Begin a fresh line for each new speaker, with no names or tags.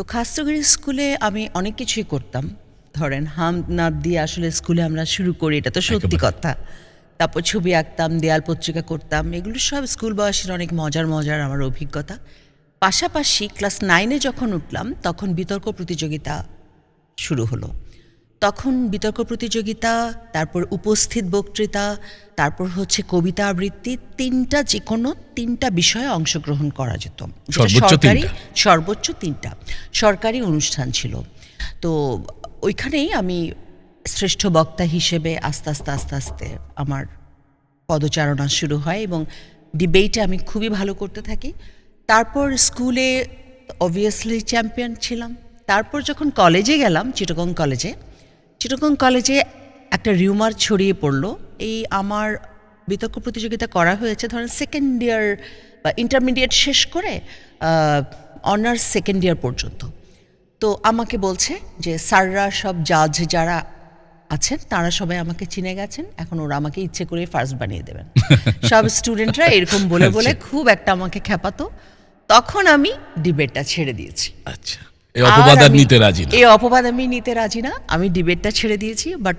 তো খাস্তগিরি স্কুলে আমি অনেক কিছুই করতাম। ধরেন হাম নাদ দিয়ে আসলে স্কুলে আমরা শুরু করি এটা তো সত্যি কথা। তারপর ছবি আঁকতাম দেয়াল পত্রিকা করতাম এগুলো সব স্কুল বয়সের অনেক মজার মজার আমার অভিজ্ঞতা। পাশাপাশি ক্লাস নাইনে যখন উঠলাম তখন বিতর্ক প্রতিযোগিতা শুরু হলো। তখন বিতর্ক প্রতিযোগিতা তারপর উপস্থিত বক্তৃতা তারপর হচ্ছে কবিতা আবৃত্তি তিনটা যে কোনো তিনটা বিষয়ে অংশগ্রহণ করা যেত। সরকারি সর্বোচ্চ তিনটা। সরকারি অনুষ্ঠান ছিল। তো ওইখানেই আমি শ্রেষ্ঠ বক্তা হিসেবে আস্তে আস্তে আস্তে আস্তে আমার পদচারণা শুরু হয় এবং ডিবেটে আমি খুবই ভালো করতে থাকি। তারপর স্কুলে অবভিয়াসলি চ্যাম্পিয়ন ছিলাম। তারপর যখন কলেজে গেলাম চিটগং কলেজে চিটগং কলেজে একটা রিউমার ছড়িয়ে পড়ল। এই আমার বিতর্ক প্রতিযোগিতা করা হয়েছে ধরেন সেকেন্ড ইয়ার বা ইন্টারমিডিয়েট শেষ করে অনার্স সেকেন্ড ইয়ার পর্যন্ত। তো আমাকে বলছে যে স্যাররা সব জাজ যারা আছেন তারা সবাই আমাকে চিনে গেছেন। এখন ওরা আমাকে ইচ্ছে করে ফার্স্ট বানিয়ে দেবেন। সব স্টুডেন্টরা এরকম বলে বলে খুব একটা আমাকে খেপাতো তখন আমি ডিবেটটা ছেড়ে দিয়েছি।
আচ্ছা। এই অপবাদ আর
আমি-
নিতে রাজি না।
এই অপবাদ আমি নিতে রাজি না। আমি ডিবেটটা ছেড়ে দিয়েছি বাট